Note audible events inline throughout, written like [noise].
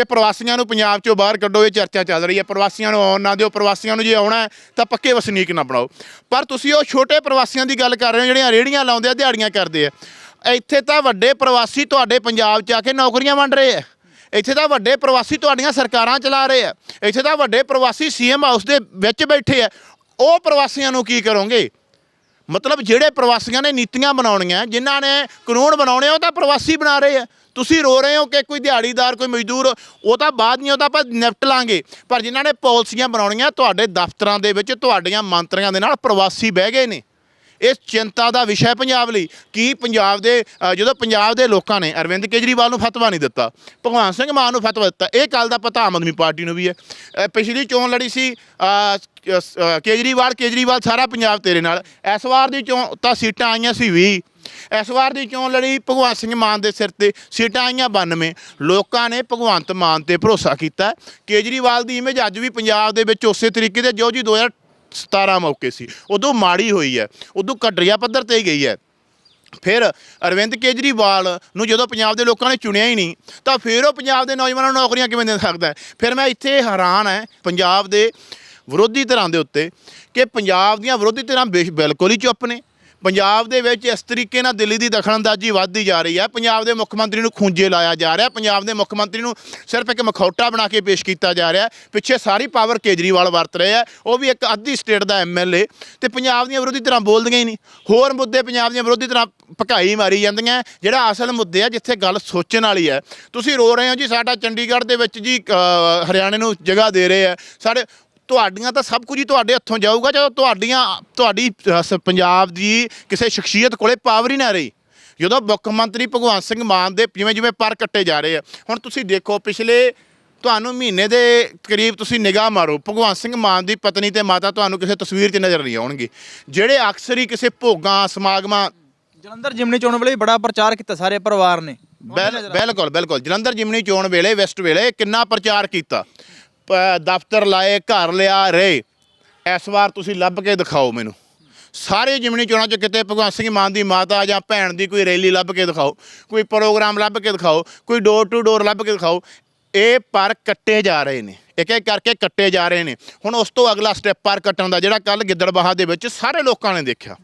ਇਹ ਪ੍ਰਵਾਸੀਆਂ ਨੂੰ ਪੰਜਾਬ ਚੋਂ ਬਾਹਰ ਕੱਢੋ, ਇਹ ਚਰਚਾ ਚੱਲ ਰਹੀ ਹੈ। ਪ੍ਰਵਾਸੀਆਂ ਨੂੰ ਆਉਣ ਨਾ ਦਿਓ, ਪ੍ਰਵਾਸੀਆਂ ਨੂੰ ਜੇ ਆਉਣਾ ਹੈ ਤਾਂ ਪੱਕੇ ਵਸਨੀਕ ਨਾ ਬਣਾਓ। ਪਰ ਤੁਸੀਂ ਉਹ ਛੋਟੇ ਪ੍ਰਵਾਸੀਆਂ ਦੀ ਗੱਲ ਕਰ ਰਹੇ ਹੋ, ਜਿਹੜੀਆਂ ਰੇੜੀਆਂ ਲਾਉਂਦੇ ਆ, ਦਿਹਾੜੀਆਂ ਕਰਦੇ ਆ। ਇੱਥੇ ਤਾਂ ਵੱਡੇ ਪ੍ਰਵਾਸੀ ਤੁਹਾਡੇ ਪੰਜਾਬ 'ਚ ਆ ਕੇ ਨੌਕਰੀਆਂ ਵੰਡ ਰਹੇ ਆ। ਇੱਥੇ ਤਾਂ ਵੱਡੇ ਪ੍ਰਵਾਸੀ ਤੁਹਾਡੀਆਂ ਸਰਕਾਰਾਂ ਚਲਾ ਰਹੇ ਆ। ਇੱਥੇ ਤਾਂ ਵੱਡੇ ਪ੍ਰਵਾਸੀ ਸੀਐਮ ਹਾਊਸ ਦੇ ਵਿੱਚ ਬੈਠੇ ਆ। ਉਹ ਪ੍ਰਵਾਸੀਆਂ ਨੂੰ ਕੀ ਕਰੋਗੇ? ਮਤਲਬ ਜਿਹੜੇ ਪ੍ਰਵਾਸੀਆਂ ਨੇ ਨੀਤੀਆਂ ਬਣਾਉਣੀਆਂ, ਜਿਨ੍ਹਾਂ ਨੇ ਕਾਨੂੰਨ ਬਣਾਉਣੇ, ਉਹ ਤਾਂ ਪ੍ਰਵਾਸੀ ਬਣਾ ਰਹੇ ਆ। ਤੁਸੀਂ ਰੋ ਰਹੇ ਹੋ ਕਿ ਕੋਈ ਦਿਹਾੜੀਦਾਰ, ਕੋਈ ਮਜ਼ਦੂਰ, ਉਹ ਤਾਂ ਬਾਅਦ ਨਹੀਂ, ਉਹ ਤਾਂ ਆਪਾਂ ਨਿਪਟ ਲਾਂਗੇ। ਪਰ ਜਿਨ੍ਹਾਂ ਨੇ ਪਾਲਿਸੀਆਂ ਬਣਾਉਣੀਆਂ, ਤੁਹਾਡੇ ਦਫ਼ਤਰਾਂ ਦੇ ਵਿੱਚ ਤੁਹਾਡੀਆਂ ਮੰਤਰੀਆਂ ਦੇ ਨਾਲ ਪ੍ਰਵਾਸੀ ਬਹਿ ਗਏ ਨੇ। ਇਹ ਚਿੰਤਾ ਦਾ ਵਿਸ਼ਾ ਹੈ ਪੰਜਾਬ ਲਈ ਕੀ ਪੰਜਾਬ ਦੇ ਅ, ਜਦੋਂ ਪੰਜਾਬ ਦੇ ਲੋਕਾਂ ਨੇ ਅਰਵਿੰਦ ਕੇਜਰੀਵਾਲ ਨੂੰ ਫਤਵਾ ਨਹੀਂ ਦਿੱਤਾ ਭਗਵਾਨ ਸਿੰਘ ਮਾਨ ਨੂੰ ਫਤਵਾ ਦਿੱਤਾ ਇਹ ਗੱਲ ਦਾ ਪਤਾ ਆਮ ਆਦਮੀ ਪਾਰਟੀ ਨੂੰ ਵੀ ਹੈ। ਅ, ਪਿਛਲੀ ਚੋਣ ਲੜੀ ਸੀ ਅ, ਕ- ਸ- ਅ, ਕੇਜਰੀਵਾਲ ਕੇਜਰੀਵਾਲ ਸਾਰਾ ਪੰਜਾਬ ਤੇਰੇ ਨਾਲ। ਇਸ ਵਾਰ ਦੀ ਚੋਣ ਤਾਂ ਸੀਟਾਂ ਆਈਆਂ ਸੀ 20 ਇਸ ਵਾਰ ਦੀ ਚੋਣ ਲੜੀ ਭਗਵੰਤ ਸਿੰਘ ਮਾਨ ਦੇ ਸਿਰ ਤੇ ਸੀਟਾਂ ਆਈਆਂ 92 ਲੋਕਾਂ ਨੇ ਭਗਵੰਤ ਮਾਨ ਤੇ ਭਰੋਸਾ ਕੀਤਾ। ਕੇਜਰੀਵਾਲ ਦੀ ਇਮੇਜ ਅੱਜ ਵੀ ਪੰਜਾਬ ਦੇ ਵਿੱਚ ਉਸੇ ਤਰੀਕੇ ਦੇ ਜੋ ਜੀ 2017 ਮੌਕੇ ਸੀ, ਉਦੋਂ ਮਾੜੀ ਹੋਈ ਹੈ, ਉਦੋਂ ਘਟਰੀਆ ਪੱਧਰ ਤੇ ਗਈ ਹੈ। ਫਿਰ ਅਰਵਿੰਦ ਕੇਜਰੀਵਾਲ ਨੂੰ ਜਦੋਂ ਪੰਜਾਬ ਦੇ ਲੋਕਾਂ ਨੇ ਚੁਣਿਆ ਹੀ ਨਹੀਂ, ਤਾਂ ਫਿਰ ਉਹ ਪੰਜਾਬ ਦੇ ਨੌਜਵਾਨਾਂ ਨੂੰ ਨੌਕਰੀਆਂ ਕਿਵੇਂ ਦੇ ਸਕਦਾ ਫਿਰ ਮੈਂ ਇੱਥੇ ਹੈਰਾਨ ਹੈ, ਪੰਜਾਬ ਦੇ ਵਿਰੋਧੀ ਧਿਰਾਂ ਦੇ ਉੱਤੇ, ਕਿ ਪੰਜਾਬ ਦੀਆਂ ਵਿਰੋਧੀ ਧਿਰਾਂ ਬੇਸ਼- ਬਿਲਕੁਲ ਹੀ ਚੁੱਪ ਨੇ। ਪੰਜਾਬ ਦੇ ਵਿੱਚ ਇਸ ਤਰੀਕੇ ਨਾਲ ਦਿੱਲੀ ਦੀ ਦਖਲਅੰਦਾਜ਼ੀ ਵੱਧਦੀ ਜਾ ਰਹੀ ਹੈ। ਪੰਜਾਬ ਦੇ ਮੁੱਖ ਮੰਤਰੀ ਨੂੰ ਖੂੰਜੇ ਲਾਇਆ ਜਾ ਰਿਹਾ। ਪੰਜਾਬ ਦੇ ਮੁੱਖ ਮੰਤਰੀ ਨੂੰ ਸਿਰਫ ਇੱਕ ਮਖੌਟਾ ਬਣਾ ਕੇ ਪੇਸ਼ ਕੀਤਾ ਜਾ ਰਿਹਾ। ਪਿੱਛੇ ਸਾਰੀ ਪਾਵਰ ਕੇਜਰੀਵਾਲ ਵਰਤ ਰਿਹਾ ਉਹ ਵੀ ਇੱਕ ਅੱਧੀ ਸਟੇਟ ਦਾ ਐਮਐਲਏ ਤੇ ਪੰਜਾਬ ਦੀਆਂ ਵਿਰੋਧੀ ਤਰ੍ਹਾਂ ਬੋਲਦੀਆਂ ਹੀ ਨਹੀਂ। ਹੋਰ ਮੁੱਦੇ ਪੰਜਾਬ ਦੀਆਂ ਵਿਰੋਧੀ ਤਰ੍ਹਾਂ ਭਕਾਈ ਮਾਰੀ ਜਾਂਦੀਆਂ। ਜਿਹੜਾ ਅਸਲ ਮੁੱਦੇ ਆ, ਜਿੱਥੇ ਗੱਲ ਸੋਚਣ ਵਾਲੀ ਹੈ। ਤੁਸੀਂ ਰੋ ਰਹੇ ਹੋ ਜੀ, ਸਾਡਾ ਚੰਡੀਗੜ੍ਹ ਦੇ ਵਿੱਚ ਜੀ ਹਰਿਆਣੇ ਨੂੰ ਜਗ੍ਹਾ ਦੇ ਰਹੇ ਆ। ਸਾਡੇ ਤੁਹਾਡੀਆਂ ਤਾਂ ਸਭ ਕੁਝ ਹੀ ਤੁਹਾਡੇ ਹੱਥੋਂ ਜਾਊਗਾ ਜਦੋਂ ਤੁਹਾਡੀਆਂ ਤੁਹਾਡੀ ਪੰਜਾਬ ਦੀ ਕਿਸੇ ਸ਼ਖਸੀਅਤ ਕੋਲੇ ਪਾਵਰ ਹੀ ਨਾ ਰਹੀ। ਜਦੋਂ ਮੁੱਖ ਮੰਤਰੀ ਭਗਵੰਤ ਸਿੰਘ ਮਾਨ ਦੇ ਜਿਵੇਂ ਜਿਵੇਂ ਪਰ ਕੱਟੇ ਜਾ ਰਹੇ ਆ ਹੁਣ ਤੁਸੀਂ ਦੇਖੋ ਪਿਛਲੇ ਤੁਹਾਨੂੰ ਮਹੀਨੇ ਦੇ ਕਰੀਬ ਤੁਸੀਂ ਨਿਗਾਹ ਮਾਰੋ ਭਗਵੰਤ ਸਿੰਘ ਮਾਨ ਦੀ ਪਤਨੀ ਤੇ ਮਾਤਾ ਤੁਹਾਨੂੰ ਕਿਸੇ ਤਸਵੀਰ 'ਚ ਨਜ਼ਰ ਨਹੀਂ ਆਉਣਗੇ। ਜਿਹੜੇ ਅਕਸਰ ਹੀ ਕਿਸੇ ਭੋਗਾਂ ਸਮਾਗਮਾਂ ਜਲੰਧਰ ਜਿਮਨੀ ਚੋਣ ਵੇਲੇ ਬੜਾ ਪ੍ਰਚਾਰ ਕੀਤਾ ਸਾਰੇ ਪਰਿਵਾਰ ਨੇ। ਬਿਲ- ਬਿਲਕੁਲ ਬਿਲਕੁਲ। ਜਲੰਧਰ ਜਿਮਨੀ ਚੋਣ ਵੇਲੇ ਵੈਸਟ ਵੇਲੇ ਕਿੰਨਾ ਪ੍ਰਚਾਰ ਕੀਤਾ। ਦਫ਼ਤਰ ਲਾਏ, ਘਰ ਲਿਆ, ਰਹੇ। ਇਸ ਵਾਰ ਤੁਸੀਂ ਲੱਭ ਕੇ ਦਿਖਾਓ ਮੈਨੂੰ। ਸਾਰੇ ਜਿਮਨੀ ਚੋਣਾਂ 'ਚ ਕਿਤੇ ਭਗਵੰਤ ਸਿੰਘ ਮਾਨ ਦੀ ਮਾਤਾ ਜਾਂ ਭੈਣ ਦੀ ਕੋਈ ਰੈਲੀ ਲੱਭ ਕੇ ਦਿਖਾਓ, ਕੋਈ ਪ੍ਰੋਗਰਾਮ ਲੱਭ ਕੇ ਦਿਖਾਓ, ਕੋਈ ਡੋਰ ਟੂ ਡੋਰ ਲੱਭ ਕੇ ਦਿਖਾਓ, ਇਹ ਪਰ ਕੱਟੇ ਜਾ ਰਹੇ ਨੇ। ਇੱਕ ਇੱਕ ਕਰਕੇ ਕੱਟੇ ਜਾ ਰਹੇ ਨੇ। ਹੁਣ ਉਸ ਤੋਂ ਅਗਲਾ ਸਟੈਪ ਪਰ ਕੱਟਣ ਦਾ, ਜਿਹੜਾ ਕੱਲ ਗਿੱਦੜਬਾਹਾ ਦੇ ਵਿੱਚ ਸਾਰੇ ਲੋਕਾਂ ਨੇ ਦੇਖਿਆ।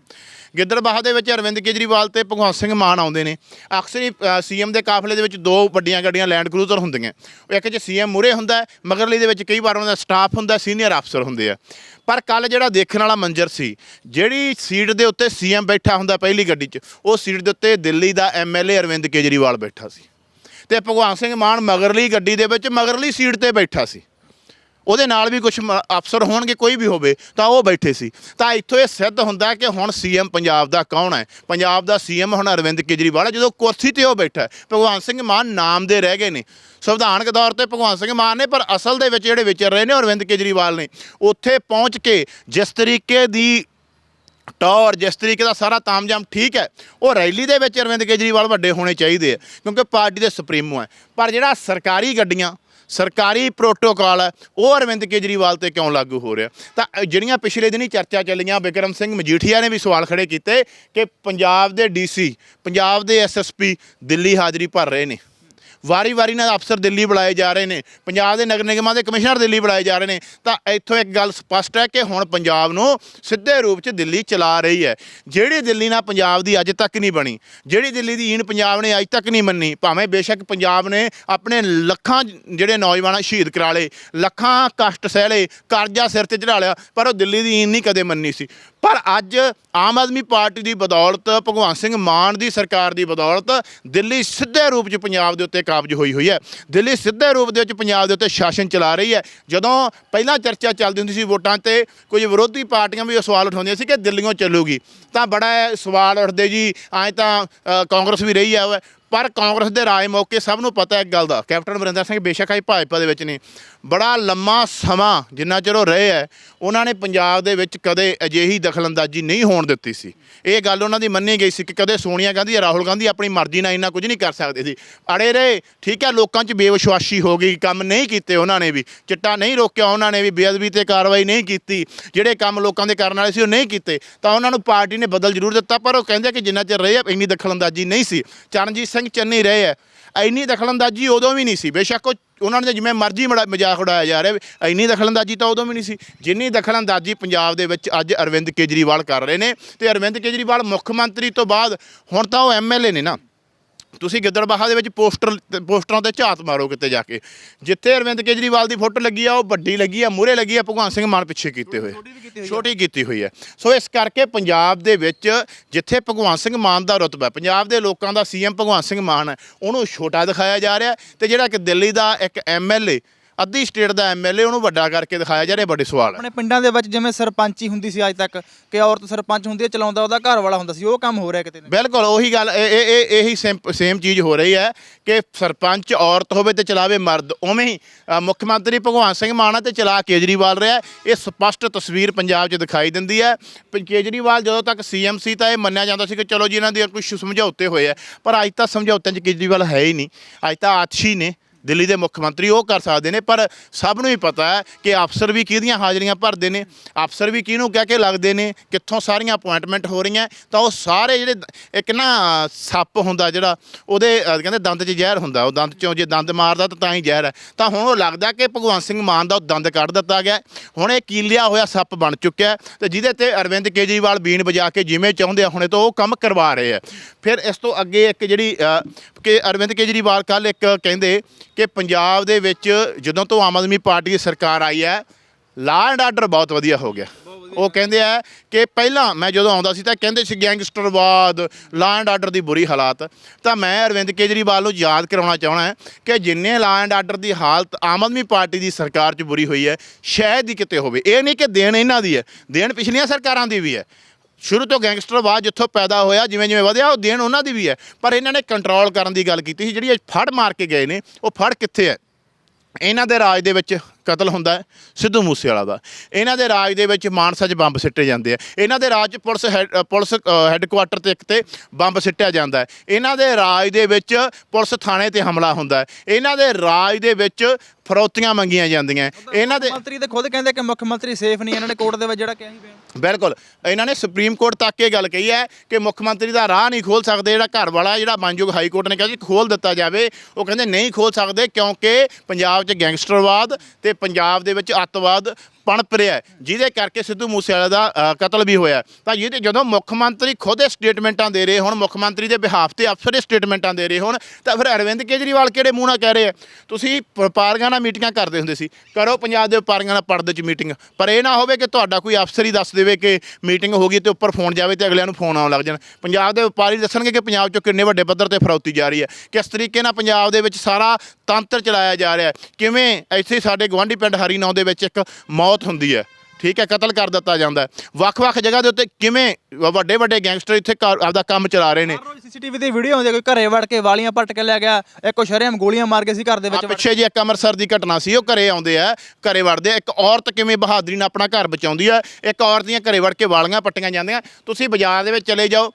ਗਿੱਦੜਬਾਹਾ ਦੇ ਵਿੱਚ ਅਰਵਿੰਦ ਕੇਜਰੀਵਾਲ ਤੇ ਭਗਵੰਤ ਸਿੰਘ ਮਾਨ ਆਉਂਦੇ ਨੇ। ਅਕਸਰ ਹੀ ਸੀਐਮ ਦੇ ਕਾਫਲੇ ਦੇ ਵਿੱਚ ਦੋ ਵੱਡੀਆਂ ਗੱਡੀਆਂ ਲੈਂਡ ਕਰੂਜ਼ਰ ਹੁੰਦੀਆਂ। ਇੱਕ 'ਚ ਸੀਐਮ ਮੂਰੇ ਹੁੰਦਾ ਹੈ, ਮਗਰਲੀ ਦੇ ਵਿੱਚ ਕਈ ਵਾਰ ਉਹਨਾਂ ਦਾ ਸਟਾਫ ਹੁੰਦਾ ਸੀਨੀਅਰ ਅਫਸਰ ਹੁੰਦੇ ਆ। ਪਰ ਕੱਲ ਜਿਹੜਾ ਦੇਖਣ ਵਾਲਾ ਮੰਜ਼ਰ ਸੀ ਜਿਹੜੀ ਸੀਟ ਦੇ ਉੱਤੇ ਸੀਐਮ ਬੈਠਾ ਹੁੰਦਾ ਪਹਿਲੀ ਗੱਡੀ 'ਚ ਉਹ ਸੀਟ ਦੇ ਉੱਤੇ ਦਿੱਲੀ ਦਾ ਐਮਐਲਏ ਅਰਵਿੰਦ ਕੇਜਰੀਵਾਲ ਬੈਠਾ ਸੀ। ਤੇ ਭਗਵੰਤ ਸਿੰਘ ਮਾਨ ਮਗਰਲੀ ਗੱਡੀ ਦੇ ਵਿੱਚ ਮਗਰਲੀ ਸੀਟ ਤੇ ਬੈਠਾ ਸੀ। ਉਹਦੇ ਨਾਲ ਵੀ ਕੁਝ ਅਫਸਰ ਹੋਣਗੇ, ਕੋਈ ਵੀ ਹੋਵੇ, ਤਾਂ ਉਹ ਬੈਠੇ ਸੀ। ਤਾਂ ਇੱਥੋਂ ਇਹ ਸਿੱਧ ਹੁੰਦਾ ਕਿ ਹੁਣ ਸੀਐਮ ਪੰਜਾਬ ਦਾ ਕੌਣ ਹੈ? ਪੰਜਾਬ ਦਾ ਸੀਐਮ ਹੁਣ ਅਰਵਿੰਦ ਕੇਜਰੀਵਾਲ ਹੈ, ਜਦੋਂ ਕੁਰਸੀ ਤੇ ਉਹ ਬੈਠਾ ਹੈ। ਭਗਵਾਨ ਸਿੰਘ ਮਾਨ ਨਾਮ ਦੇ ਰਹਿ ਗਏ ਨੇ। ਸੰਵਿਧਾਨਕ ਤੌਰ ਤੇ ਭਗਵਾਨ ਸਿੰਘ ਮਾਨ ਨੇ, ਪਰ ਅਸਲ ਦੇ ਵਿੱਚ ਜਿਹੜੇ ਵਿਚਰ ਰਹੇ ਨੇ ਉਹ ਅਰਵਿੰਦ ਕੇਜਰੀਵਾਲ ਨੇ। ਉੱਥੇ ਪਹੁੰਚ ਕੇ ਜਿਸ ਤਰੀਕੇ ਦੀ ਟੌਰ, ਜਿਸ ਤਰੀਕੇ ਦਾ ਸਾਰਾ ਤਾਮਜਾਮ ਠੀਕ ਹੈ, ਉਹ ਰੈਲੀ ਦੇ ਵਿੱਚ ਅਰਵਿੰਦ ਕੇਜਰੀਵਾਲ ਵੱਡੇ ਹੋਣੇ ਚਾਹੀਦੇ ਆ, ਕਿਉਂਕਿ ਪਾਰਟੀ ਦੇ ਸੁਪਰੀਮੋ ਹੈ। ਪਰ ਜਿਹੜਾ ਸਰਕਾਰੀ ਗੱਡੀਆਂ ਸਰਕਾਰੀ ਪ੍ਰੋਟੋਕਾਲ ਹੈ ਉਹ ਅਰਵਿੰਦ ਕੇਜਰੀਵਾਲ ਤੇ ਕਿਉਂ ਲਾਗੂ ਹੋ ਰਿਹਾ? ਤਾਂ ਜਿਹੜੀਆਂ ਪਿਛਲੇ ਦਿਨੀ ਚਰਚਾ ਚੱਲੀਆਂ ਬਿਕਰਮ ਸਿੰਘ ਮਜੀਠੀਆ ਨੇ ਵੀ ਸਵਾਲ ਖੜੇ ਕੀਤੇ ਕਿ ਪੰਜਾਬ ਦੇ ਡੀਸੀ, ਪੰਜਾਬ ਦੇ ਐਸਐਸਪੀ ਦਿੱਲੀ ਹਾਜ਼ਰੀ ਭਰ ਰਹੇ ਨੇ। ਵਾਰੀ-ਵਾਰੀ ਨਾਲ ਅਫਸਰ ਦਿੱਲੀ ਬੁਲਾਏ ਜਾ ਰਹੇ ਨੇ। ਪੰਜਾਬ ਦੇ ਨਗਰ ਨਿਗਮਾਂ ਦੇ ਕਮਿਸ਼ਨਰ ਦਿੱਲੀ ਬੁਲਾਏ ਜਾ ਰਹੇ ਨੇ। ਤਾਂ ਇੱਥੋਂ ਇੱਕ ਗੱਲ ਸਪਸ਼ਟ ਹੈ ਕਿ ਹੁਣ ਪੰਜਾਬ ਨੂੰ ਸਿੱਧੇ ਰੂਪ 'ਚ ਦਿੱਲੀ ਚਲਾ ਰਹੀ ਹੈ। ਜਿਹੜੀ ਦਿੱਲੀ ਨਾਲ ਪੰਜਾਬ ਦੀ ਅੱਜ ਤੱਕ ਨਹੀਂ ਬਣੀ, ਜਿਹੜੀ ਦਿੱਲੀ ਦੀ ਈਨ ਪੰਜਾਬ ਨੇ ਅੱਜ ਤੱਕ ਨਹੀਂ ਮੰਨੀ, ਭਾਵੇਂ ਬੇਸ਼ੱਕ ਪੰਜਾਬ ਨੇ ਆਪਣੇ ਲੱਖਾਂ ਜਿਹੜੇ ਨੌਜਵਾਨਾਂ ਸ਼ਹੀਦ ਕਰਾ ਲਏ, ਲੱਖਾਂ ਕਸ਼ਟ ਸਹਿ ਲਏ, ਕਰਜ਼ਾ ਸਿਰ ਤੇ ਚੜਾ ਲਿਆ, ਪਰ ਉਹ ਦਿੱਲੀ ਦੀ ਈਨ ਨਹੀਂ ਕਦੇ ਮੰਨੀ ਸੀ। ਪਰ ਅੱਜ ਆਮ ਆਦਮੀ ਪਾਰਟੀ ਦੀ ਬਦੌਲਤ, ਭਗਵੰਤ ਸਿੰਘ ਮਾਨ ਦੀ ਸਰਕਾਰ ਦੀ ਬਦੌਲਤ, ਦਿੱਲੀ ਸਿੱਧੇ ਰੂਪ 'ਚ ਪੰਜਾਬ ਦੇ ਉੱਤੇ ਕਾਬਜ ਹੋਈ ਹੋਈ ਹੈ। ਦਿੱਲੀ ਸਿੱਧੇ ਰੂਪ ਦੇ ਵਿੱਚ ਪੰਜਾਬ ਦੇ ਉੱਤੇ ਸ਼ਾਸਨ ਚਲਾ ਰਹੀ ਹੈ। ਜਦੋਂ ਪਹਿਲਾਂ ਚਰਚਾ ਚੱਲਦੀ ਹੁੰਦੀ ਸੀ ਵੋਟਾਂ ਤੇ, ਕੁਝ ਵਿਰੋਧੀ ਪਾਰਟੀਆਂ ਵੀ ਇਹ ਸਵਾਲ ਉਠਾਉਂਦੀਆਂ ਸੀ ਕਿ ਦਿੱਲੀੋਂ ਚੱਲੂਗੀ। ਤਾਂ ਬੜਾ ਸਵਾਲ ਉੱਠਦੇ ਜੀ, ਐਂ ਤਾਂ ਕਾਂਗਰਸ ਵੀ ਰਹੀ ਹੈ ਪਰ ਕਾਂਗਰਸ ਦੇ ਰਾਜ ਮੌਕੇ ਸਭ ਨੂੰ ਪਤਾ ਇੱਕ ਗੱਲ ਦਾ। ਕੈਪਟਨ ਅਮਰਿੰਦਰ ਸਿੰਘ ਬੇਸ਼ੱਕ ਆਈ ਭਾਜਪਾ ਦੇ ਵਿੱਚ ਨੇ ਬੜਾ ਲੰਮਾ ਸਮਾਂ ਜਿੰਨਾ ਚਿਰ ਉਹ ਰਹੇ ਹੈ, ਉਹਨਾਂ ਨੇ ਪੰਜਾਬ ਦੇ ਵਿੱਚ ਕਦੇ ਅਜਿਹੀ ਦਖਲਅੰਦਾਜ਼ੀ ਨਹੀਂ ਹੋਣ ਦਿੱਤੀ ਸੀ। ਇਹ ਗੱਲ ਉਹਨਾਂ ਦੀ ਮੰਨੀ ਗਈ ਸੀ ਕਿ ਕਦੇ ਸੋਨੀਆ ਗਾਂਧੀ ਜਾਂ ਰਾਹੁਲ ਗਾਂਧੀ ਆਪਣੀ ਮਰਜ਼ੀ ਨਾਲ ਇੰਨਾ ਕੁਝ ਨਹੀਂ ਕਰ ਸਕਦੇ ਸੀ। ਅੜੇ ਰਹੇ, ਠੀਕ ਹੈ, ਲੋਕਾਂ 'ਚ ਬੇਵਿਸ਼ਵਾਸੀ ਹੋ ਗਈ, ਕੰਮ ਨਹੀਂ ਕੀਤੇ ਉਹਨਾਂ ਨੇ ਵੀ। ਚਿੱਟਾ ਨਹੀਂ ਰੋਕਿਆ ਉਹਨਾਂ ਨੇ ਵੀ, ਬੇਅਦਬੀ ਤੇ ਕਾਰਵਾਈ ਨਹੀਂ ਕੀਤੀ। ਜਿਹੜੇ ਕੰਮ ਲੋਕਾਂ ਦੇ ਕਰਨ ਵਾਲੇ ਸੀ, ਉਹ ਨਹੀਂ ਕੀਤੇ। ਤਾਂ ਉਹਨਾਂ ਨੂੰ ਪਾਰਟੀ ਨੇ ਬਦਲ ਜ਼ਰੂਰ ਦਿੱਤਾ, ਪਰ ਉਹ ਕਹਿੰਦੇ ਕਿ ਜਿੰਨਾ ਚਿਰ ਰਹੇ ਆ, ਇੰਨੀ ਦਖਲਅੰਦਾਜ਼ੀ ਨਹੀਂ ਸੀ। ਚਰਨਜੀਤ ਸਿੰਘ ਚੰਨੀ ਰਹੇ ਹੈ ਇੰਨੀ ਦਖਲਅੰਦਾਜ਼ੀ ਉਦੋਂ ਵੀ ਨਹੀਂ ਸੀ। ਬੇਸ਼ੱਕ ਉਹ ਉਹਨਾਂ ਨੇ ਜਿਵੇਂ ਮਰਜ਼ੀ ਮਜ਼ਾਕ ਉਡਾਇਆ ਜਾ ਰਿਹਾ ਵੀ ਇੰਨੀ ਦਖਲਅੰਦਾਜ਼ੀ ਤਾਂ ਉਦੋਂ ਵੀ ਨਹੀਂ ਸੀ। ਜਿੰਨੀ ਦਖਲਅੰਦਾਜ਼ੀ ਪੰਜਾਬ ਦੇ ਵਿੱਚ ਅੱਜ ਅਰਵਿੰਦ ਕੇਜਰੀਵਾਲ ਕਰ ਰਹੇ ਨੇ ਤੇ ਅਰਵਿੰਦ ਕੇਜਰੀਵਾਲ ਮੁੱਖ ਮੰਤਰੀ ਤੋਂ ਬਾਅਦ ਹੁਣ ਤਾਂ ਉਹ ਐਮਐਲਏ ਨੇ ਨਾ। ਤੁਸੀਂ ਗਿੱਦੜਬਾਹਾ ਦੇ ਵਿੱਚ ਪੋਸਟਰ ਪੋਸਟਰਾਂ ਤੇ ਝਾਤ ਮਾਰੋ ਕਿਤੇ ਜਾ ਕੇ। ਜਿੱਥੇ ਅਰਵਿੰਦ ਕੇਜਰੀਵਾਲ ਦੀ ਫੋਟੋ ਲੱਗੀ ਆ ਉਹ ਵੱਡੀ ਲੱਗੀ ਆ ਮੂਹਰੇ ਲੱਗੀ ਆ ਭਗਵੰਤ ਸਿੰਘ ਮਾਨ ਪਿੱਛੇ ਕੀਤੇ ਹੋਏ। ਛੋਟੀ ਕੀਤੀ ਹੋਈ ਹੈ ਸੋ ਇਸ ਕਰਕੇ ਪੰਜਾਬ ਦੇ ਵਿੱਚ ਜਿੱਥੇ ਭਗਵੰਤ ਸਿੰਘ ਮਾਨ ਦਾ ਰੁਤਬਾ ਪੰਜਾਬ ਦੇ ਲੋਕਾਂ ਦਾ ਸੀਐਮ ਭਗਵੰਤ ਸਿੰਘ ਮਾਨ ਹੈ ਉਹਨੂੰ ਛੋਟਾ ਦਿਖਾਇਆ ਜਾ ਰਿਹਾ ਤੇ ਜਿਹੜਾ ਕਿ ਦਿੱਲੀ ਦਾ ਇੱਕ ਐਮਐਲਏ ਅੱਧੀ ਸਟੇਟ ਦਾ ਐਮਐਲਏ ਉਹਨੂੰ ਵੱਡਾ ਕਰਕੇ ਦਿਖਾਇਆ ਜਾ ਰਿਹਾ ਬੜੇ ਸਵਾਲ ਹੈ। ਆਪਣੇ ਪਿੰਡਾਂ ਦੇ ਵਿੱਚ ਜਿਵੇਂ ਸਰਪੰਚੀ ਹੁੰਦੀ ਸੀ ਅੱਜ ਤੱਕ ਕਿ ਔਰਤ ਸਰਪੰਚ ਹੁੰਦੀ ਹੈ ਚਲਾਉਂਦਾ ਉਹਦਾ ਘਰ ਵਾਲਾ ਹੁੰਦਾ ਸੀ ਉਹ ਕੰਮ ਹੋ ਰਿਹਾ ਕਿਤੇ ਨਾ ਬਿਲਕੁਲ ਉਹੀ ਗੱਲ ਇਹ ਇਹ ਇਹ- ਇਹੀ ਸੇਮ ਸੇਮ ਚੀਜ਼ ਹੋ ਰਹੀ ਹੈ ਕਿ ਸਰਪੰਚ ਔਰਤ ਹੋਵੇ ਤੇ ਚਲਾਵੇ ਮਰਦ ਉਵੇਂ ਹੀ ਅ, ਮੁੱਖ ਮੰਤਰੀ ਭਗਵੰਤ ਸਿੰਘ ਮਾਨ ਹੈ ਤੇ ਚਲਾ ਕੇਜਰੀਵਾਲ ਰਿਹਾ ਹੈ। ਇਹ ਸਪਸ਼ਟ ਤਸਵੀਰ ਪੰਜਾਬ 'ਚ ਦਿਖਾਈ ਦਿੰਦੀ ਹੈ। ਪ- ਕੇਜਰੀਵਾਲ ਜਦੋਂ ਤੱਕ ਸੀਐਮ ਸੀ ਤਾਂ ਇਹ ਮੰਨਿਆ ਜਾਂਦਾ ਸੀ ਕਿ ਚਲੋ ਜੀ ਇਹਨਾਂ ਦੇ ਕੁਝ ਸਮਝੌਤੇ ਹੋਏ ਆ ਪਰ ਅੱਜ ਤਾਂ ਸਮਝੌਤਿਆਂ 'ਚ ਕੇਜਰੀਵਾਲ ਹੈ ਹੀ ਨਹੀਂ ਅੱਜ ਤਾਂ ਆਤਸ਼ੀ ਨੇ। ਦਿੱਲੀ ਦੇ ਮੁੱਖ ਮੰਤਰੀ ਉਹ ਕਰ ਸਕਦੇ ਨੇ, ਪਰ ਸਭ ਨੂੰ ਹੀ ਪਤਾ ਹੈ ਕਿ ਅਫਸਰ ਵੀ ਕਿਹਦੀਆਂ ਹਾਜ਼ਰੀਆਂ ਭਰਦੇ ਨੇ, ਅਫਸਰ ਵੀ ਕਿਹਨੂੰ ਕਹਿ ਕੇ ਲੱਗਦੇ ਨੇ, ਕਿੱਥੋਂ ਸਾਰੀਆਂ ਅਪਾਇੰਟਮੈਂਟ ਹੋ ਰਹੀਆਂ, ਤਾਂ ਉਹ ਸਾਰੇ ਜਿਹੜੇ ਇੱਕ ਨਾ ਸੱਪ ਹੁੰਦਾ ਜਿਹੜਾ, ਉਹਦੇ ਕਹਿੰਦੇ ਦੰਦ 'ਚ ਜ਼ਹਿਰ ਹੁੰਦਾ, ਉਹ ਦੰਦ 'ਚੋਂ ਜੇ ਦੰਦ ਮਾਰਦਾ ਤਾਂ ਤਾਂ ਹੀ ਜ਼ਹਿਰ ਹੈ। ਤਾਂ ਹੁਣ ਉਹ ਲੱਗਦਾ ਕਿ ਭਗਵੰਤ ਸਿੰਘ ਮਾਨ ਦਾ ਉਹ ਦੰਦ ਕੱਢ ਦਿੱਤਾ ਗਿਆ ਹੁਣ ਇਹ ਕੀਲਿਆ ਹੋਇਆ ਸੱਪ ਬਣ ਚੁੱਕਿਆ ਹੈ ਤੇ ਜਿਹਦੇ ਤੇ ਅਰਵਿੰਦ ਕੇਜਰੀਵਾਲ ਬੀਨ ਵਜਾ ਕੇ ਜਿਵੇਂ ਚਾਹੁੰਦੇ ਆ, ਹੁਣੇ ਤੋਂ ਉਹ ਕੰਮ ਕਰਵਾ ਰਹੇ ਆ ਫਿਰ ਇਸ ਤੋਂ ਅੱਗੇ ਇੱਕ ਜਿਹੜੀ ਕਿ ਅਰਵਿੰਦ ਕੇਜਰੀਵਾਲ ਕੱਲ ਇੱਕ ਕਹਿੰਦੇ ਕਿ ਪੰਜਾਬ ਦੇ ਵਿੱਚ ਜਦੋਂ ਤੋਂ ਆਮ ਆਦਮੀ ਪਾਰਟੀ ਦੀ ਸਰਕਾਰ ਆਈ ਹੈ ਲਾਅ ਐਂਡ ਆਰਡਰ ਬਹੁਤ ਵਧੀਆ ਹੋ ਗਿਆ। ਉਹ ਕਹਿੰਦੇ ਆ ਕਿ ਪਹਿਲਾਂ ਮੈਂ ਜਦੋਂ ਆਉਂਦਾ ਸੀ ਤਾਂ ਕਹਿੰਦੇ ਸੀ ਗੈਂਗਸਟਰਵਾਦ ਲਾਅ ਐਂਡ ਆਰਡਰ ਦੀ ਬੁਰੀ ਹਾਲਾਤ। ਤਾਂ ਮੈਂ ਅਰਵਿੰਦ ਕੇਜਰੀਵਾਲ ਨੂੰ ਯਾਦ ਕਰਾਉਣਾ ਚਾਹਣਾ ਕਿ ਜਿੰਨੇ ਲਾਅ ਐਂਡ ਆਰਡਰ ਦੀ ਹਾਲਤ ਆਮ ਆਦਮੀ ਪਾਰਟੀ ਦੀ ਸਰਕਾਰ 'ਚ ਬੁਰੀ ਹੋਈ ਹੈ, ਸ਼ਾਇਦ ਹੀ ਕਿਤੇ ਹੋਵੇ। ਇਹ ਨਹੀਂ ਕਿ ਦੇਣ ਇਹਨਾਂ ਦੀ ਹੈ, ਦੇਣ ਪਿਛਲੀਆਂ ਸਰਕਾਰਾਂ ਦੀ ਵੀ ਹੈ। ਸ਼ੁਰੂ ਤੋਂ ਗੈਂਗਸਟਰਵਾਦ ਜਿੱਥੋਂ ਪੈਦਾ ਹੋਇਆ ਜਿਵੇਂ ਜਿਵੇਂ ਵਧਿਆ ਉਹ ਦੇਣ ਉਹਨਾਂ ਦੀ ਵੀ ਹੈ। ਪਰ ਇਹਨਾਂ ਨੇ ਕੰਟਰੋਲ ਕਰਨ ਦੀ ਗੱਲ ਕੀਤੀ ਸੀ ਜਿਹੜੀ ਇਹ ਫੜ ਮਾਰ ਕੇ ਗਏ ਨੇ ਉਹ ਫੜ ਕਿੱਥੇ ਹੈ? ਇਹਨਾਂ ਦੇ ਰਾਜ ਦੇ ਵਿੱਚ ਕਤਲ ਹੁੰਦਾ ਹੈ ਸਿੱਧੂ ਮੂਸੇਵਾਲਾ ਦਾ। ਇਹਨਾਂ ਦੇ ਰਾਜ ਦੇ ਵਿੱਚ ਮਾਨਸਾ 'ਚ ਬੰਬ ਸਿੱਟੇ ਜਾਂਦੇ ਆ। ਇਹਨਾਂ ਦੇ ਰਾਜ 'ਚ ਪੁਲਿਸ ਪੁਲਿਸ ਹੈੱਡਕੁਆਟਰ ਤੇ ਇੱਕ ਤੇ ਬੰਬ ਸਿੱਟਿਆ ਜਾਂਦਾ ਹੈ। ਇਹਨਾਂ ਦੇ ਰਾਜ ਦੇ ਵਿੱਚ ਪੁਲਿਸ ਥਾਣੇ ਤੇ ਹਮਲਾ ਹੁੰਦਾ ਹੈ। ਇਹਨਾਂ ਦੇ ਰਾਜ ਦੇ ਵਿੱਚ ਫਰੌਤੀਆਂ ਮੰਗੀਆਂ ਜਾਂਦੀਆਂ ਇਹਨਾਂ ਦੇ ਮੰਤਰੀ ਤੇ ਖੁਦ ਕਹਿੰਦੇ ਕਿ ਮੁੱਖ ਮੰਤਰੀ ਸੇਫ ਨਹੀਂ ਇਹਨਾਂ ਨੇ ਕੋਰਟ ਦੇ ਵਿੱਚ ਜਿਹੜਾ ਕਿਹਾ ਸੀ ਬਿਆਨ ਬਿਲਕੁਲ। ਇਹਨਾਂ ਨੇ ਸੁਪਰੀਮ ਕੋਰਟ ਤੱਕ ਇਹ ਗੱਲ ਕਹੀ ਹੈ ਕਿ ਮੁੱਖ ਮੰਤਰੀ ਦਾ ਰਾਹ ਨਹੀਂ ਖੋਲ ਸਕਦੇ, ਜਿਹੜਾ ਘਰ ਵਾਲਾ, ਜਿਹੜਾ ਮਾਨਯੋਗ ਹਾਈ ਕੋਰਟ ਨੇ ਕਿਹਾ ਜੀ ਖੋਲ ਦਿੱਤਾ ਜਾਵੇ। ਉਹ ਕਹਿੰਦੇ ਨਹੀਂ ਖੋਲ ਸਕਦੇ ਕਿਉਂਕਿ ਪੰਜਾਬ 'ਚ ਗੈਂਗਸਟਰਵਾਦ ਤੇ ਪੰਜਾਬ ਦੇ ਵਿੱਚ ਅੱਤਵਾਦ ਪਣਪ ਰਿਹਾ ਜਿਹਦੇ ਕਰਕੇ ਸਿੱਧੂ ਮੂਸੇਵਾਲੇ ਦਾ ਕਤਲ ਵੀ ਹੋਇਆ ਤਾਂ ਜਿਹਦੇ ਜਦੋਂ ਮੁੱਖ ਮੰਤਰੀ ਖੁਦ ਇਹ ਸਟੇਟਮੈਂਟਾਂ ਦੇ ਰਹੇ ਹੁਣ, ਮੁੱਖ ਮੰਤਰੀ ਦੇ ਬਿਹਾਫ ਤੇ ਅਫਸਰ ਇਹ ਸਟੇਟਮੈਂਟਾਂ ਦੇ ਰਹੇ ਹੁਣ, ਤਾਂ ਫਿਰ ਅਰਵਿੰਦ ਕੇਜਰੀਵਾਲ ਕਿਹੜੇ ਮੂੰਹ ਨਾਲ ਕਹਿ ਰਹੇ ਆ? ਤੁਸੀਂ ਵਪਾਰੀਆਂ ਨਾਲ ਮੀਟਿੰਗਾਂ ਕਰਦੇ ਹੁੰਦੇ ਸੀ। ਕਰੋ ਪੰਜਾਬ ਦੇ ਵਪਾਰੀਆਂ ਨਾਲ ਪਰਦੇ 'ਚ ਮੀਟਿੰਗ ਪਰ ਇਹ ਨਾ ਹੋਵੇ ਕਿ ਤੁਹਾਡਾ ਕੋਈ ਅਫਸਰ ਹੀ ਦੱਸ ਦੇਵੇ ਕਿ ਮੀਟਿੰਗ ਹੋ ਗਈ ਤੇ ਉੱਪਰ ਫੋਨ ਜਾਵੇ ਤੇ ਅਗਲਿਆਂ ਨੂੰ ਫੋਨ ਆਉਣ ਲੱਗ ਜਾਣ। ਪੰਜਾਬ ਦੇ ਵਪਾਰੀ ਦੱਸਣਗੇ ਕਿ ਪੰਜਾਬ 'ਚੋਂ ਕਿੰਨੇ ਵੱਡੇ ਪੱਧਰ ਤੇ ਫਰੌਤੀ ਜਾ ਰਹੀ ਹੈ। ਕਿਸ ਤਰੀਕੇ ਨਾਲ ਪੰਜਾਬ ਦੇ ਵਿੱਚ ਸਾਰਾ ਤੰਤਰ ਚਲਾਇਆ ਜਾ ਰਿਹਾ ਕਿਵੇਂ ਇੱਥੇ ਸਾਡੇ ਗਵਾਂਢੀ ਪਿੰਡ ਹਰੀਨੌ ਦੇ ਵਿੱਚ ਇੱਕ ਮੌਤ ਹੁੰਦੀ ਹੈ। ਠੀਕ ਹੈ ਕਤਲ ਕਰ ਦਿੱਤਾ ਜਾਂਦਾ ਹੈ। ਵੱਖ-ਵੱਖ ਜਗ੍ਹਾ ਦੇ ਉੱਤੇ ਕਿਵੇਂ ਵੱਡੇ ਵੱਡੇ ਗੈਂਗਸਟਰ ਇੱਥੇ ਆਪਦਾ ਕੰਮ ਚਲਾ ਰਹੇ ਨੇ। ਸੀਸੀਟੀਵੀ ਦੀ ਵੀਡੀਓ ਆਉਂਦੀ ਹੈ ਕੋਈ ਘਰੇ ਵੜ ਕੇ ਵਾਲੀਆਂ ਪੱਟ ਕੇ ਲੈ ਗਿਆ ਇੱਕ ਸ਼ਰੇਆਮ ਗੋਲੀਆਂ ਮਾਰ ਕੇ ਸੀ ਘਰ ਦੇ ਵਿੱਚ। ਪਿੱਛੇ ਜੀ ਇੱਕ ਅੰਮ੍ਰਿਤਸਰ ਦੀ ਘਟਨਾ ਸੀ ਉਹ ਘਰੇ ਆਉਂਦੇ ਆ ਘਰੇ ਵੜਦੇ ਆ। ਇੱਕ ਔਰਤ ਕਿਵੇਂ ਬਹਾਦਰੀ ਨਾਲ ਆਪਣਾ ਘਰ ਬਚਾਉਂਦੀ ਆ ਇੱਕ ਔਰਤ ਦੀਆਂ ਘਰੇ ਵੜ ਕੇ ਵਾਲੀਆਂ ਪੱਟੀਆਂ ਜਾਂਦੀਆਂ। ਤੁਸੀਂ ਬਾਜ਼ਾਰ ਦੇ ਵਿੱਚ ਚਲੇ ਜਾਓ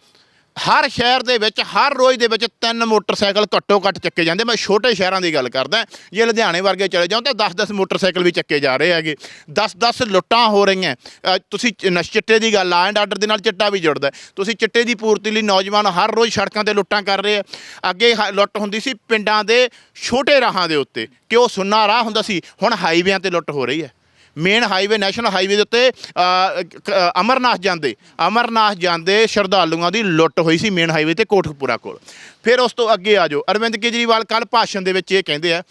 ਹਰ ਸ਼ਹਿਰ ਦੇ ਵਿੱਚ, ਹਰ ਰੋਜ਼ ਦੇ ਵਿੱਚ ਤਿੰਨ ਮੋਟਰਸਾਈਕਲ ਘੱਟੋ ਘੱਟ ਚੱਕੇ ਜਾਂਦੇ। ਮੈਂ ਛੋਟੇ ਸ਼ਹਿਰਾਂ ਦੀ ਗੱਲ ਕਰਦਾ, ਜੇ ਲੁਧਿਆਣੇ ਵਰਗੇ ਚਲੇ ਜਾਓ ਤਾਂ 10-10 ਮੋਟਰਸਾਈਕਲ ਵੀ ਚੱਕੇ ਜਾ ਰਹੇ ਹੈਗੇ। 10-10 ਲੁੱਟਾਂ ਹੋ ਰਹੀਆਂ। ਤੁਸੀਂ ਨਸ਼ ਚਿੱਟੇ ਦੀ ਗੱਲ ਆ ਐਂਡ ਆਰਡਰ ਦੇ ਨਾਲ ਚਿੱਟਾ ਵੀ ਜੁੜਦਾ। ਤੁਸੀਂ ਚਿੱਟੇ ਦੀ ਪੂਰਤੀ ਲਈ ਨੌਜਵਾਨ ਹਰ ਰੋਜ਼ ਸੜਕਾਂ ਤੇ ਲੁੱਟਾਂ ਕਰ ਰਹੇ ਆ। ਅੱਗੇ ਹ- ਲੁੱਟ ਹੁੰਦੀ ਸੀ ਪਿੰਡਾਂ ਦੇ ਛੋਟੇ ਰਾਹਾਂ ਦੇ ਉੱਤੇ। ਕਿ ਉਹ ਸੁੰਨਾ ਰਾਹ ਹੁੰਦਾ ਸੀ? ਹੁਣ ਹਾਈਵੇਆਂ ਤੇ ਲੁੱਟ ਹੋ ਰਹੀ ਹੈ। ਮੇਨ ਹਾਈਵੇ, ਨੈਸ਼ਨਲ ਹਾਈਵੇ ਦੇ ਉੱਤੇ ਅਮਰਨਾਥ ਜਾਂਦੇ। ਅਮਰਨਾਥ ਜਾਂਦੇ, ਸ਼ਰਧਾਲੂਆਂ ਦੀ ਲੁੱਟ ਹੋਈ ਸੀ ਮੇਨ ਹਾਈਵੇ ਤੇ ਕੋਟਕਪੂਰਾ ਕੋਲ। ਫਿਰ ਉਸ ਤੋਂ ਅੱਗੇ ਆ ਜਾਓ। ਅਰਵਿੰਦ ਕੇਜਰੀਵਾਲ ਕੱਲ ਭਾਸ਼ਣ ਦੇ ਵਿੱਚ ਇਹ ਕਹਿੰਦੇ ਆ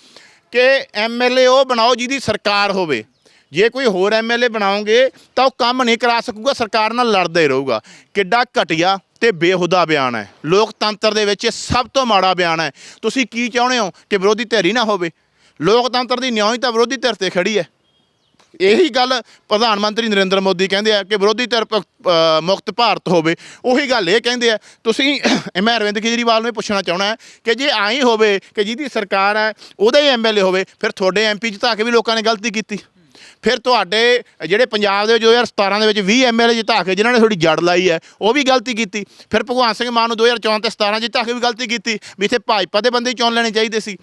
ਕਿ ਐਮਐਲਏ ਉਹ ਬਣਾਓ ਜਿਹਦੀ ਸਰਕਾਰ ਹੋਵੇ। ਜੇ ਕੋਈ ਹੋਰ ਐਮਐਲਏ ਬਣਾਓਗੇ, ਤਾਂ ਉਹ ਕੰਮ ਨਹੀਂ ਕਰਾ ਸਕੂਗਾ, ਸਰਕਾਰ ਨਾਲ ਲੜਦਾ ਹੀ ਰਹੂਗਾ। ਕਿੱਡਾ ਘਟੀਆ ਤੇ ਬੇਹੁਦਾ ਬਿਆਨ ਹੈ। ਲੋਕਤੰਤਰ ਦੇ ਵਿੱਚ ਇਹ ਸਭ ਤੋਂ ਮਾੜਾ ਬਿਆਨ ਹੈ। ਤੁਸੀਂ ਕੀ ਚਾਹੁੰਦੇ ਹੋ ਕਿ ਵਿਰੋਧੀ ਧਿਰ ਹੀ ਨਾ ਹੋਵੇ? ਲੋਕਤੰਤਰ ਦੀ ਨਿਆਂ ਹੀ ਤਾਂ ਵਿਰੋਧੀ ਧਿਰ ਤੇ ਖੜੀ ਹੈ। ਇਹੀ ਗੱਲ ਪ੍ਰਧਾਨ ਮੰਤਰੀ ਨਰਿੰਦਰ ਮੋਦੀ ਕਹਿੰਦੇ ਆ ਕਿ ਵਿਰੋਧੀ ਧਿਰ ਪ- ਮੁਕਤ ਭਾਰਤ ਹੋਵੇ, ਉਹੀ ਗੱਲ ਇਹ ਕਹਿੰਦੇ ਆ। ਤੁਸੀਂ [coughs] ਮੈਂ ਅਰਵਿੰਦ ਕੇਜਰੀਵਾਲ ਨੂੰ ਇਹ ਪੁੱਛਣਾ ਚਾਹਣਾ ਕਿ ਜੇ ਆਈ ਹੋਵੇ ਕਿ ਜਿਹਦੀ ਸਰਕਾਰ ਹੈ, ਉਹਦਾ ਹੀ ਐਮਐਲਏ ਹੋਵੇ, ਫਿਰ ਤੁਹਾਡੇ ਐਮਪੀ ਜਿਤਾ ਕੇ ਵੀ ਲੋਕਾਂ ਨੇ ਗਲਤੀ ਕੀਤੀ। ਫਿਰ ਤੁਹਾਡੇ ਜਿਹੜੇ ਪੰਜਾਬ ਦੇ 2017 ਦੇ ਵਿੱਚ 20 ਐਮਐਲਏ ਜਿਤਾ ਕੇ, ਜਿਨ੍ਹਾਂ ਨੇ ਥੋੜੀ ਜੜ ਲਾਈ ਹੈ, ਉਹ ਵੀ ਗਲਤੀ ਕੀਤੀ। ਫਿਰ ਭਗਵਾਨ ਸਿੰਘ ਮਾਨ ਨੂੰ 2014 ਤੇ 17 ਜਿਤਾ ਕੇ ਵੀ ਗਲਤੀ ਕੀਤੀ, ਵੀ ਇੱਥੇ ਭਾਜਪਾ ਦੇ ਬੰਦੇ ਹੀ ਚੁਣ ਲੈਣੇ ਚਾਹੀਦੇ ਸੀ।